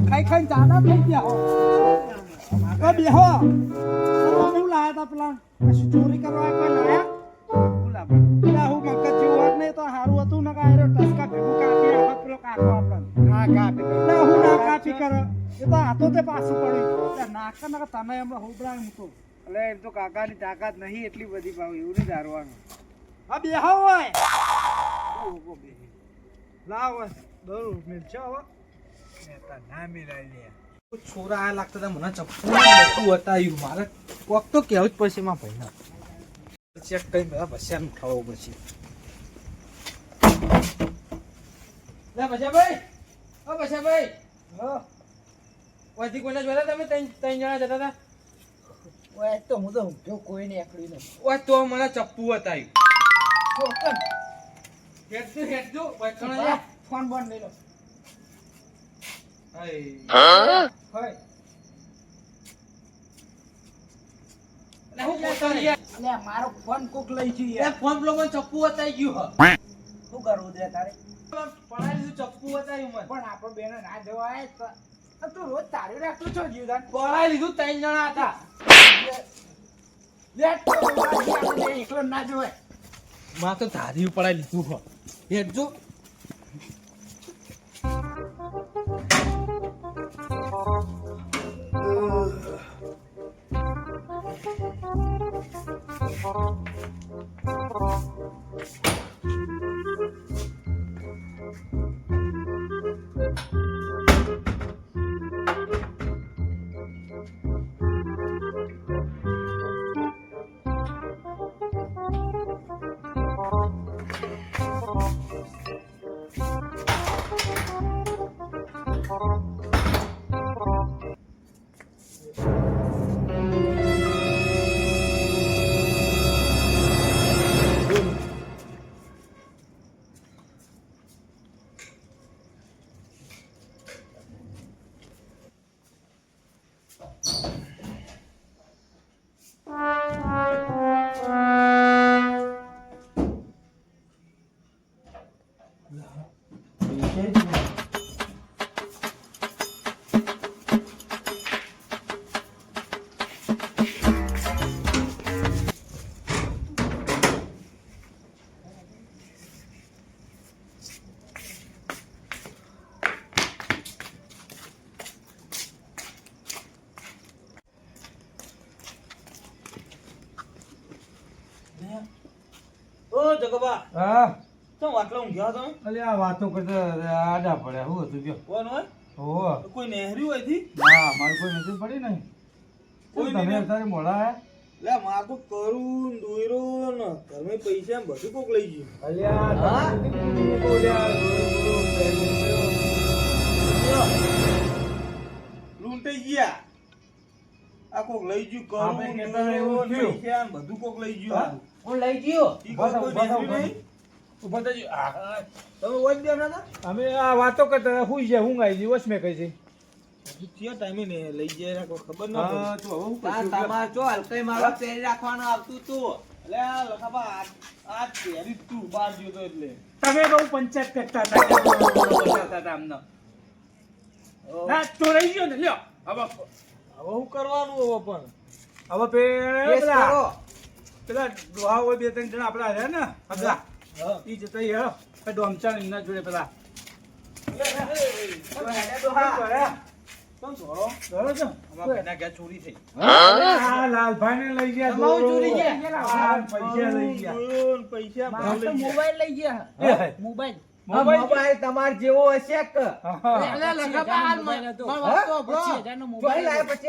ખાઈ હો હું હું હોત ને ને કાપી ના હું એ તો હાથો તે પાછું પડ્યું નાકા નાકા તમે એમ હોબળાય મૂકો એટલે એમ તો કાકાની તાકાત નહીં એટલી બધી ભાવ એવું નહીં ધારવાનું આ બેહો હોય દોરું મિલશે હવે ના મિલાય લે. છોરા આ લાગતા હતા મને ચપ્પુ બતાવ્યું મારે કોક તો કહેવું જ પડશે માં ભાઈ ચેક કરી બધા બસ્યા ઉઠાવવો પછી. લે ભાઈ ઓ બસ્યા ભાઈ હા કોઈને જોયા તમે ત્રણ ત્રણ જણા જતા હતા ઓય તો હું તો ઊંઘ્યો કોઈ નહીં એકડી નહીં ઓય તો મને ચપ્પુ બતાવ્યું તો કેમ હેડજો હેડજો વચણ હા, ફોન બંધ લઈ લો હાય હોય. લે હું પોતાની યાર અલે મારો ફોન કોક લઈ ગયું યાર. ફોન પેલો મને ચપ્પુ બતાવી ગયું હ. શું કરવું દે તારે? પડાવી દીધું ચપ્પુ બતાવ્યું મને. પણ આપણો બેન ના જવાય તો તું રોજ તારી રાખતો છો જીવદાન પડાવી લીધું ત્રણ જણા હતા. એકલો ના જોવાય. માં તો ધારી પડાવી લીધું હો. હેડજો જગબા હા. તો વાટલો ઊંઘ્યા તમે? અલે આ વાતો કરતા આડા પડ્યા. હું હતું ગયો કોણ હોય? કોઈ નહેરી હોયથી ના મારે કોઈ પડી નહીં કોઈ તમે અત્યારે મોડા આયા? લે માર તો કરું દોયરો ને. ઘરમે પૈસા બધું કોક લઈ ગયું. અલ્યા હા? લૂંટાઈ ગયા. આ કોક લઈ ગયું કરું એવું થયું. ને બધું કોક લઈ ગયું હું લઈ ગયો. ઊભા થજો. તમે વોચ બેઠા હતા અમે આ વાતો કરતા હુઈ જાય હું ગાઈ જી વસમે કહી છે. હજુ ટાઈમે ને લઈ જાય ખબર ના તો હવે હું તાર કરશું? તમાર જો હલકઈ મારો પહેરી રાખવાનું આવતું તું. લે આ લખાબા આ આ પહેરી તું બહાર ગયો તો એટલે. તમે બહુ પંચાયત કરતા હતા બોલાવતા હતા અમને ના ચોરાઈ ગયો ને લ્યો હવે હવે હું કરવાનું હવે પણ હવે પેલા પેલા ડોહા હોય બે ત્રણ જણા આપડા રહ્યા ને આપડા હા ઈ જતા હેરો. આ ડોમચાણ એમના જોડે પેલા ચોરી થઈ આ લાલભાઈને લઈ ગયા પૈસા લઈ ગયા મોબાઈલ લઈ ગયા મોબાઈલ મોબાઈલ તમાર જેવો હશે કે એટલે લગાવા હાલ માં- માં તો આપણો. જોઈ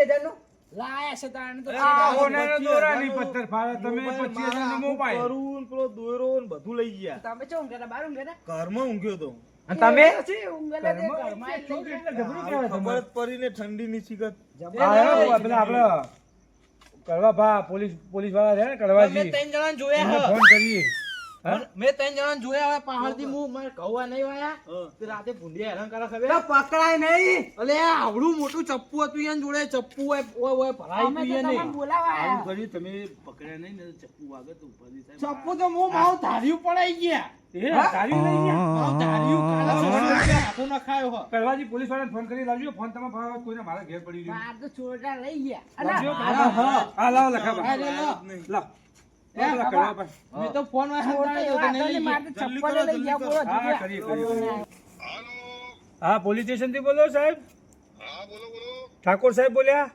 હજારનું લાયા છે તારને તો આ છે. ઓનાનો દોરાની પથ્થર ફાડે તમે મોબાઈલ પચીસ મોબાઈલ. કરું પેલો દોયરો ને બધું લઈ ગયા. તમે ચો ઊંઘ્યા બાર ઊંઘ્યા ઘરમાં ઊંઘ્યો તો. તમે? પછી ઊંઘેલા તે ઘરમાં? ઘરમાં જ લઈ છોકરી ગયા. એટલે ગભરી હાલ કહેવાય ખબર તમારે. જ પડી ઠંડી ની શીખત આ હેરો, પેલા આપડે કડવા ભા પોલીસ પોલીસવાળા છે ને કડવાજી ત્રણ જણા જોયા ફોન કરીએ? મેં ત્રણ જણાને જોયા હવે પહાડથી હું મારે કૌવા નહીં વાયા રાતે ભૂંડિયા હેરાન કરે ખબર? પકડાય નહીં. અલે આવડું મોટું ચપ્પુ હતું એની જોડે ચપ્પુ હોય ઓય ઓય ભરાઈ ગયું એને. આવું કર્યું તમે પકડ્યા નહીં ને ચપ્પુ વાગે તો ઉપાધિ થાય. ચપ્પુ તો હું માવ ધાર્યું પડાઈ ગયા. ગયા. પોલીસ વાળાને ફોન કરી લાવજો ફોન તમે કોઈને મારા ઘેર પડી ગયો. લાવજો લઈ લાવ. લાવ. પર. મેં તો ફોન. હા, પોલીસ સ્ટેશનથી બોલો સાહેબ. ઠાકોર સાહેબ બોલ્યા?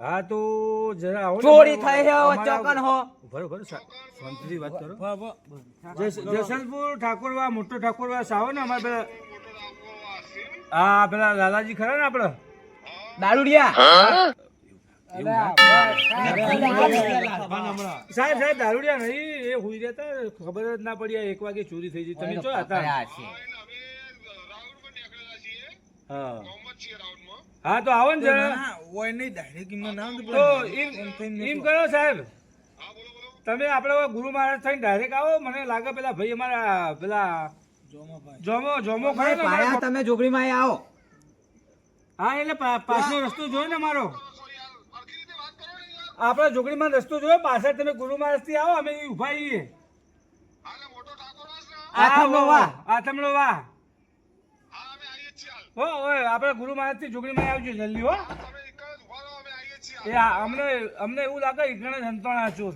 હા તો જરા આવો ચોરી થઈ ચોકન હો. ભરો શાંતિથી વાત કરો. જસ- જસલપુર ઠાકોરવા મોટો ઠાકોરવા સાવો ને અમારે પેલા હા. પેલા લાલાજી ખરા ને આપડે દારૂડિયા. સાહેબ સાહેબ. દારૂડિયા નહીં એ હુઈ રહેતા ખબર જ ના પડી આ એક વાગે ચોરી થઈ ગઈ. તમે ચો હતા? હા. હા. તો આવો ને જરા. તો એમ એમ કરો સાહેબ. તમે આપણે ગુરુ મહારાજ થઈને ડાયરેક્ટ આવો. મને લાગે પેલા ભાઈ અમારા પેલા જોમો જોમો ખરો તમે જોગડીમાં આવો. હા એટલે પાછો રસ્તો જોયો ને મારો આપણે જોગડીમાં રસ્તો જોયો પાછળ તમે ગુરુ મહારાજથી આવો અમે ઊભા છીએ આથમનો વાહ. આથમનો વાહ. હો ઓય આપણે ગુરુ મહારાજથી જોગડીમાં આવજો જલ્દી હો. એ અમને અમને એવું લાગે ઈકણે સંતોણા હા.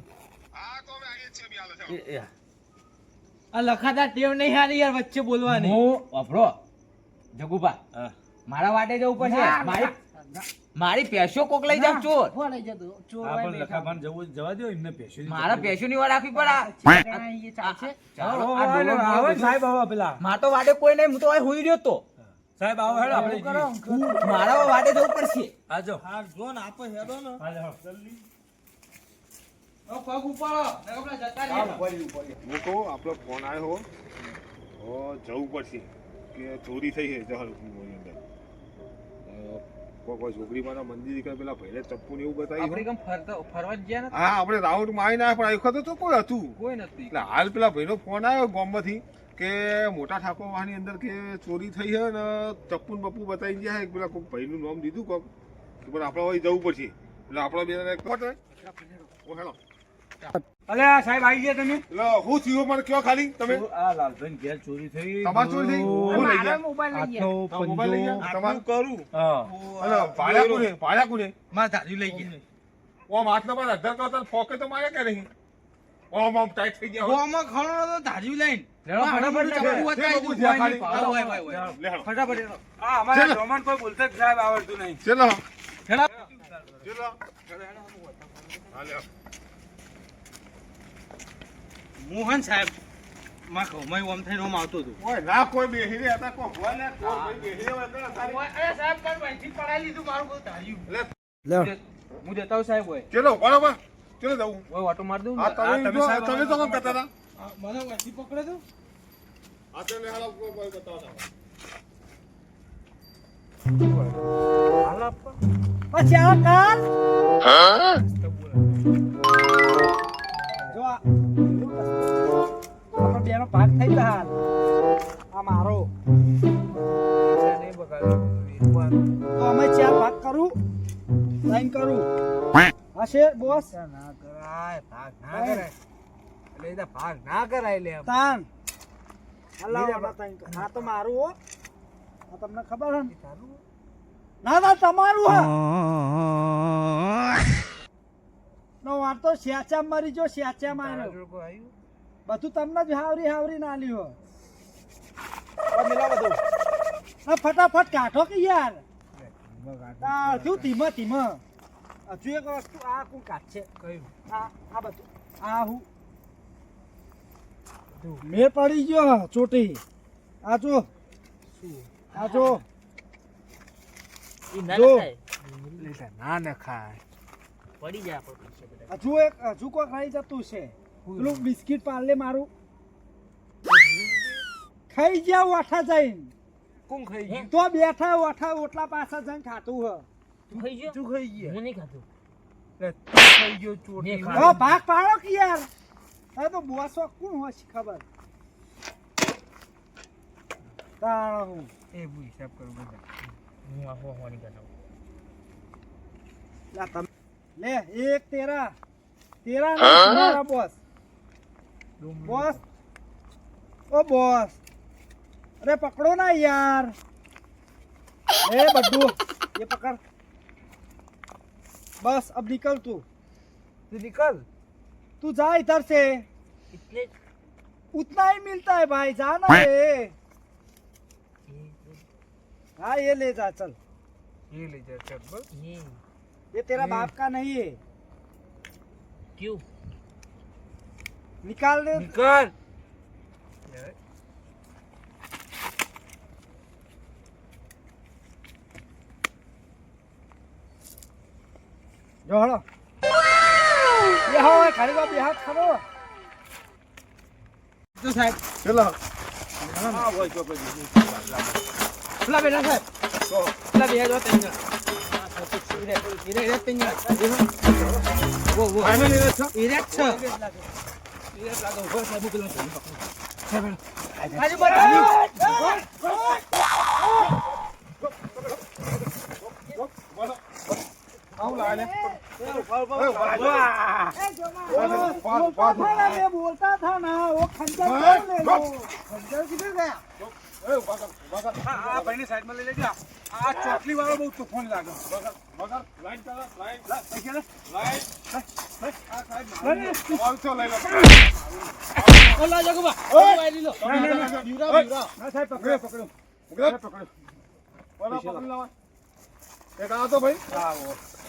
આ લખાતા ટેવ નહીં હારી યાર વચ્ચે બોલવાની. હું અભરો જગુભા મારા વાટે જવું પડશે. મારી મારી પેશો કોક લઈ જાવ ચોર. આ પણ લખાભાન જવું જવા દો એમને પેશી મારા પેશો ની વાર રાખવી પડે. સાહેબ આવો પેલા. માર તો વાડે કોઈ નહીં હું તો હુઈ રહ્યો તો. સાહેબ આવો હેડો આપણે મારા વાડે જવું પડશે. આજો હા જો ને આપો હેડો ને. જલ્દી. આપણો ફોન આવ્યો હો. જવું પડશે. કે ચોરી થઈ છે અ, કોઈ કોઈ છોકરીમાં મંદિર કે પેલા ભાઈને ચપ્પુ ને એવું બતાવ્યું ફરવા ગયા હા આપણે રાઉન્ડમાં આવીને ના પણ એ વખત તો કોઈ હતું. કોઈ નથી. એટલે હાલ પેલા ભાઈનો ફોન આવ્યો ગામમાંથી કે મોટા ઠાકોરવાની અંદર કે ચોરી થઈ છે ને ચપ્પુ ને બપ્પુ બતાવી ગયા એક પેલા ભાઈ ભાઈનું નામ દીધું કોક પણ આપણે જવું પડશે. એટલે આપણે બે કોટ ઓ હેલો. અલે આ સાહેબ આવી ગયા તમે? એટલે હું થયો મને કયો ખાલી તમે? આ લાલભાઈ ઘેર ચોરી થઈ? તમાર ચોરી થઈ? હું લઈ ગયા? મોબાઈલ લઈ ગયા. મોબાઈલ લઈ ગયા? તમારું? કરું? હા. અલે ભાડા કોને ભાડા કોને મારા દાદી લઈ ગયા. ઓમ હાથ નંબર અઢાર તો તને ફોકે તો મારે કે નહીં? ઓમ ઓમ ટાઈટ થઈ ગયા ઓમ ખણો તો ધાર્યું લઈને. લેડો, ફટાફટ. લે. આ અમારા રોમન કોઈ બોલતા જ સાહેબ આવડતું નહીં. ચલો. ચલો. ચલો મોહન સાહેબમાં કહું મેં ઓમ થઈને ઓમ આવતો હતો. ઓય ના કોઈ બેહી રહ્યા હતા કોઈ ભલે ને કોઈ ભાઈ બેહી રહ્યા હતા સાહેબ કાલ વહીથી પડાવી લીધું મારું બધું ધાર્યું. લે. હું દેતા સાહેબ હોય ચલો બરાબર ચલો જાઉં હોય ઓટો માર દઉં. હા હા, તમે તમે સાહેબ તમે તો કેમ કરતા હતા? મને વહીથી પકડે તો. હા તમે હાલો કોઈ કોઈ બતાવો પછી આ કાલ. જો આ ભાગ થઈ ગયો. હાલ આ મારો. તો અમે ચાર ભાગ કરું સાઈન કરું. હશે બોસ? ના કરાય ભાગ ના કરાય. એટલે ભાગ ના કરાય લે તાન. આ તો મારું હો. આ તમને ખબર હે ને? ના ના તમારું હે. નો વાંધો સ્યાચા મરી જો સ્યાચા માર્યો. બધું તમને જ હાવરી હાવરી ના લ્યો ના ફટાફટ કાઢો કે યાર. શું ધીમા ધીમા? હજુ એક વસ્તુ આ કોણ કાઢશે. કયું? આ આ બધું. આ હું? મેં પડી ગયો ચોટી. આ જો. આ જો. જો. ના નખાય. હજુ એક હજુ કોક ખાઈ જતું છે. પેલું બિસ્કિટ પાલે મારું. ખાઈ ગયા ઓઠા જઈને. કોણ ખાઈ ગયું? તો બેઠા ઓઠા ઓટલા પાછા જઈને ખાતું હ. તું ખાઈ ગયો? હું નહીં ખાતું. તું ખાઈ ગયો ચોટી. હવે ભાગ પાડો કે યાર? આ તો બોસો કોણ હોય ખબર? તાણ હું. એ હું હિસાબ કરું બધા. હું આ હો હોની તમે. લે એક તેરા. તેરા નહીં, બોસ બોસ ઓ બોસ અરે પકડો ના યાર એ બધું એ પકડ બસ અબ નિકલ તું તું નિકલ તું જા इधर से इतने उतना ही मिलता है भाई जा ना रे हाँ ये ले जा चल ये ले जा चल बस ये ये तेरा बाप का नहीं है क्यों निकाल दे નીકળ जो हड़ो ये हो खाली बाप ये हाथ खड़ो તો સાહેબ ચલો પેલા બેટા સાહેબ તો પેલા બે જો ત્રણ જણા ઈરે ઈરે ત્રણ જણા વો વો ફાઇનલ એ છે ઈરે જ છે ઈરે લાગો ઊભો સાહેબ પેલા આવું લાવે બોલતા થા ના ઓ ખંજર લે લો ખંજર કિધર ગયા ચોટલી વાળો બહુ તોફાન લાગે. પકડો પકડો. પકડો પકડો પકડો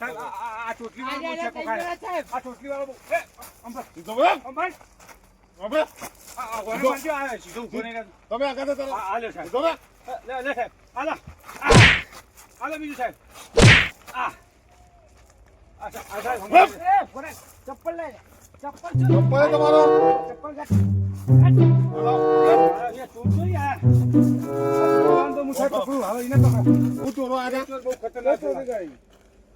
આ ચોટલી વાળો છે કોકા સાહેબ. આ ચોટલી વાળો એ અંબર જવા અંબર અંબર આ ઓરે માંજો આવે છે. જો કોને તમે આગળ ચાલો. આ લે સાહેબ. જવા લે લે સાહેબ. આલા આલા બીજું સાહેબ. આ. ચપ્પલ લઈ ચપ્પલ ચપ્પલ તમારો? ચપ્પલ હું ચોરો આ બહુ ખતરનાક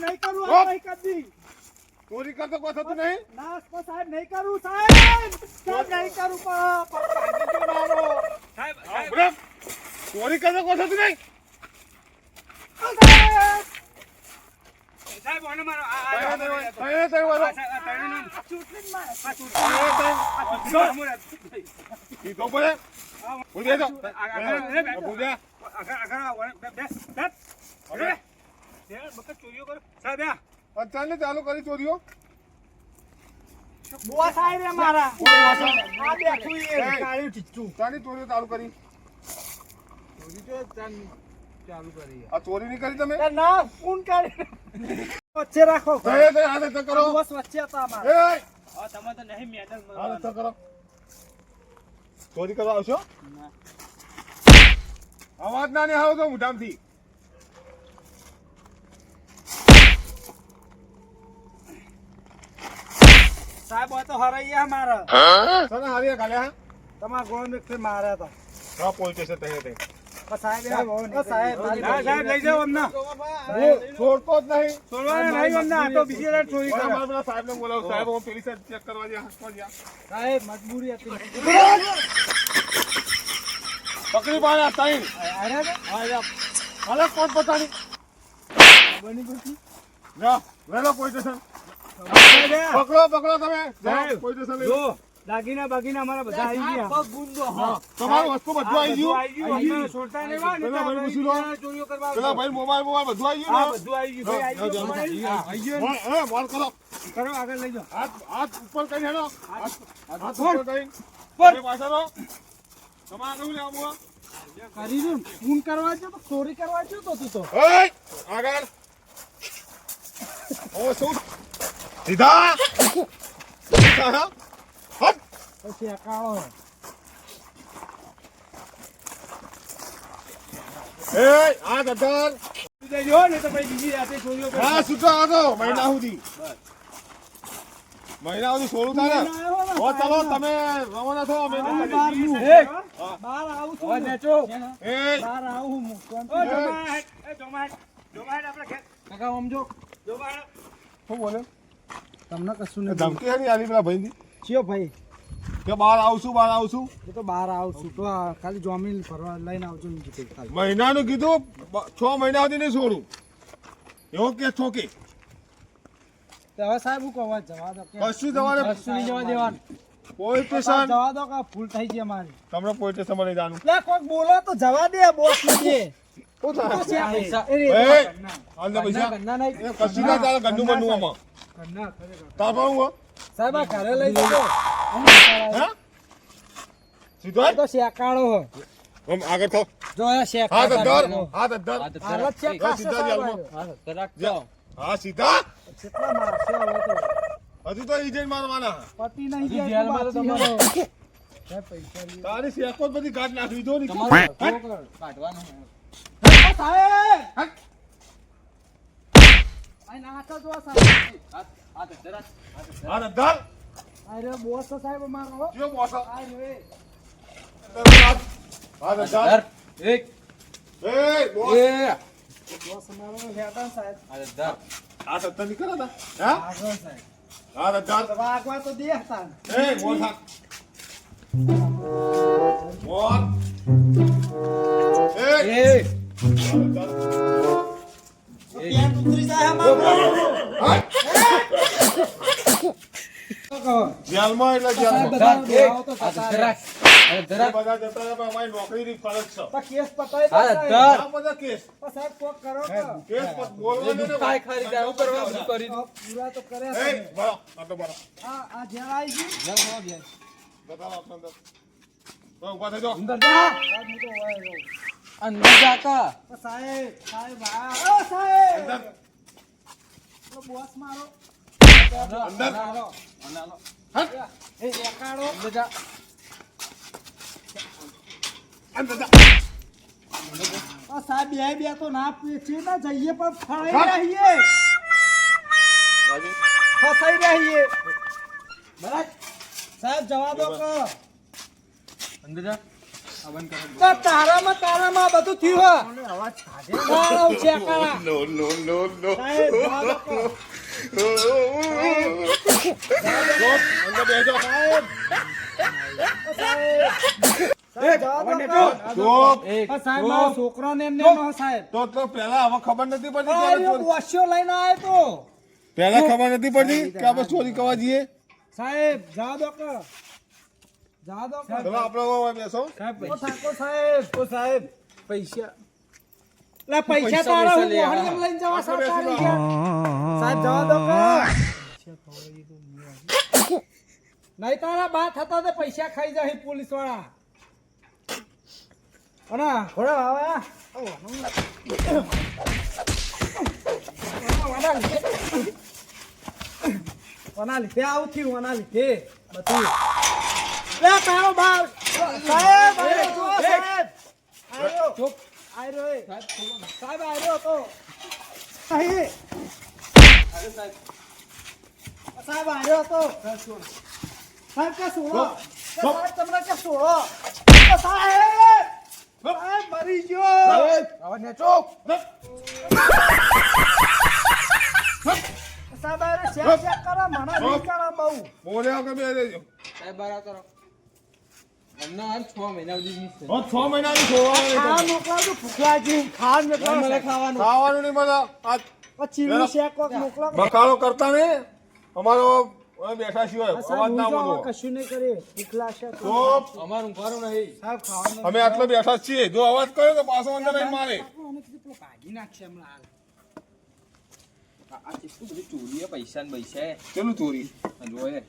નહીં કરું આ નહીં કદી ચોરી કરતો કોઈ થતું નહીં ના કો સાહેબ નહીં કરું સાહેબ સાહેબ નહીં કરું પણ મારો સાહેબ સાહેબ ચોરી કરતો કોઈ થતું નહીં સાહેબ ઓને મારો આ તણે તણે મારો ચૂંટણી માં આ ચૂંટણી માં ઈ તો પડે બોલ દે તો આગળ આગળ આગળ આગળ બેસ બેસ અત્યારે ચાલુ કરી ચોરીઓ. બોસ આવી રે ચોરીઓ ચાલુ કરી. ચાલુ કરી. આ ચોરી નહીં કરી તમે? ના ફોન કરી રાખો. એ તે આ તે બસ વચ્ચે હતા અમારા. ચોરી કરવા આવશો? અવાજ ના ને આવો તો મુઢામથી સાહેબ હોય તો હરાઈ મારે. તને હવે કાલે તમારા ગોળ મિક્સ માર્યા હતા. હા પહોંચે છે તે તે સાહેબ સાહેબ લઈ જાઓ અમને. છોડતો જ નહીં. છોડવા નહીં અમને. આ તો બીજી રાત ચોરી કરે અમારા કોણ પતાની બની પછી ના વેલો પકડો પકડો તમે. જો દાગીના બાગીના અમારા બધા આવી ગયા. તમારું વસ્તુ બધું આવી ગયું. આવી ગયું. છોડતા નહીં પેલા ભાઈ મોબાઈલ મોબાઈલ બધું આવી ગયું બધું આવી ગયું. આવી ગયું. મોર કરો. કરો આગળ લઈ જાઓ. હાથ હાથ ઉપર કઈ હેડો. હાથ હાથ ઉપર. કઈ ઉપર. પાછળ તમારે કેવું લેવું કરી દઉં ફોન કરવા છે તો ચોરી કરવા છે તો તું તો. આગળ. ઓ શું? સીધા. પછી અકાળો એય, આ ગદ્દાર જો ને તો પછી બીજી રાતે કરવા. હા છૂટો હતો મહિના સુધી મહિના સુધી સોળું થાય ઓ ચાલો તમે રવાના થો અમે. બહાર આવું છું. નેચો. એય, બહાર આવું હું. એ. જમાટ, એ જમાટ, જમાટ આપણે. કાકા આમ જો જમાટ. શું બોલે તમને કશું નહીં ધમકી હતી આલી પેલા ભાઈની? ચિયો ભાઈ. કે બહાર આવશું બહાર આવશું? એ તો બહાર આવશું. તો ખાલી જોમીન ફરવા લઈને આવજો ને કીધું ખાલી. મહિનાનું કીધું છ મહિના સુધી નહીં છોડું. એવો કે છો કે? હવે સાહેબ હું કહું જવા દો કશું તમારે કશું નહીં જવા દેવાનું. પોલીસ સ્ટેશન જવા દો કે ભૂલ થઈ છે મારી તમને પોલીસ સ્ટેશન લઈ જવાનું કોઈક બોલો તો જવા દે બોસ ને દે હજુ તો ઈજન મારવાના પતિ નહીં. તારી શેકો બધી કાઢ નાખવી જો ને કાઢવાનું. સાહેબ! આ નાખો જો સાહેબ. હાથ- તરત. હાથ આ રહ્યો બોસ સાહેબ અમારો હો. જો બોસ એ. હાથ ધર. એક. એ બોસ એ. બોસ અમારો હેઠળ સાહેબ. હાથ ધર. હાથ અદ્ધર નીકળો તા હે આગળ સાહેબ. હાથ અદ્ધર વાગવા તો દે હતા ને. એ હાથ બોલ એ એ. જેલમાં એટલે જેલમાં અમારી નોકરીની ફરજ છે. કેસ પતાવી બધા કેસ. સાહેબ કોક કરો. કેસ પર બોલવાનું ને કાંઈ ખરી જાય. હું કરવા બધું કરી પૂરા તો કર્યા એ. બરો આ તો બરો આ આ જેલ આવી ગયું. બતાવો અંદર. તો ઊભા થઈ જાઓ. અંદર જા. હું તો રહું. અંદર જા કા. સાહેબ સાહેબ આ ઓ સાહેબ! અંદર. બોસ મારો. અંદર. મારો હટ એ એકાડો અંદર જા. અંદર જા સાહેબ બે બે તો ના પીછી ના જઈએ પણ ફળાઈ રહીએ. ફસાઈ રહીએ. બરાબર. સાહેબ જવા દો કે અંદર જા. તો તારામાં તારામાં બધું થયું નો નો નો નો. છોકરો ને એમને સાહેબ. તો તો પહેલા હવે ખબર નથી પડતી રહ્યો લઈને આવ્યો તો. પહેલા ખબર નથી પડતી કે આપણે ચોરી કરવા જઈએ? સાહેબ જવા દો ચલો આપણે બેસો. ઓ ઠાકોર સાહેબ. ઓ સાહેબ પૈસા. લે પૈસા પૈસા તારા હું મોહન આવા. લઈને જવા આપણે સરકાર સાહેબ જવા દો કે નહીં તારા બા થતા તે પૈસા ખાઈ જાય પોલીસવાળા અને ઘોડા આવે લીધે. ઓના લીધે આવું થયું ઓના લીધે. બધું. લે તારો બા સાહેબ આવ્યો સાહેબ. આયો. ચૂપ. એ. સાહેબ આયો તો. સાહેબ. સાહેબ આયો તો. સાહેબ કે સોળો સાહેબ તમને કે સોળો સાહેબ સાહેબ મરી ગયો. આવા નેચો. સાહેબ આયો શેક શેક કરો મને નહીં કરો બહુ. બોલ્યા કે બે દેજો સાહેબ આવતા મોકલાવો કરતા ને અમારો બેઠા અમે આટલા બેઠા છીએ. જો અવાજ કર્યો તો પાછો અંદર મારે. અને કીધું પેલો ભાગી નાખશે હમણાં આ કેટલું બધું ચોરીએ પૈસા ને પૈસા ચેલું ચોરી જોયે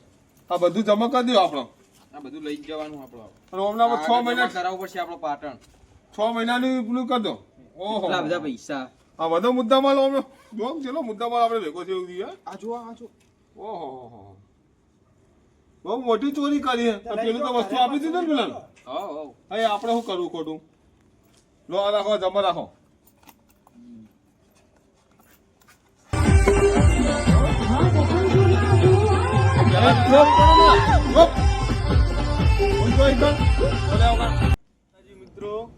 આ બધું જમા કરી દો આપણો. આ બધું લઈ જવાનું આપણો અને હમણાં છ મહિના કરાવવું પડશે આપણો પાટણ. છ મહિનાનું પેલું કરી દો. ઓહો. બધા પૈસા. આ બધો મુદ્દા માલ ઓમનો જોમ ચલો મુદ્દા માલ આપણે ભેગો થયો દીધો આ જો આ જો ઓહો હો, હો. બહુ મોટી ચોરી કરી હે. પેલું તો વસ્તુ આપી દીધું ને પેલા હો હો આપણે શું કરવું ખોટું? લો આ રાખો જમા રાખો. માતાજી મિત્રો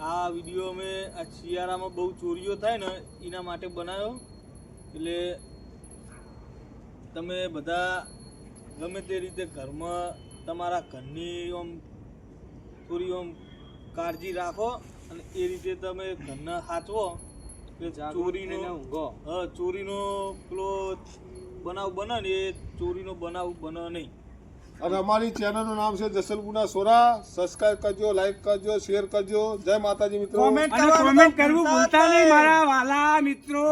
આ વીડિયો અમે આ શિયાળામાં બહુ ચોરીઓ થાય ને એના માટે બનાવ્યો એટલે તમે બધા ગમે તે રીતે ઘરમાં તમારા ઘરની આમ થોડી આમ કાળજી રાખો અને એ રીતે તમે ઘરને સાચવો એટલે ચોરીનો ચોરીનો પેલો બનાવ બને ને એ ચોરીનો બનાવ બને નહીં. અને અમારી ચેનલનું નામ છે જસલગુના સોરા. સબસ્ક્રાઇબ કરજો લાઈક કરજો શેર કરજો. જય માતાજી મિત્રો. કોમેન્ટ કરો કોમેન્ટ કરવું ભૂલતા નહીં. મારા વાલા મિત્રો.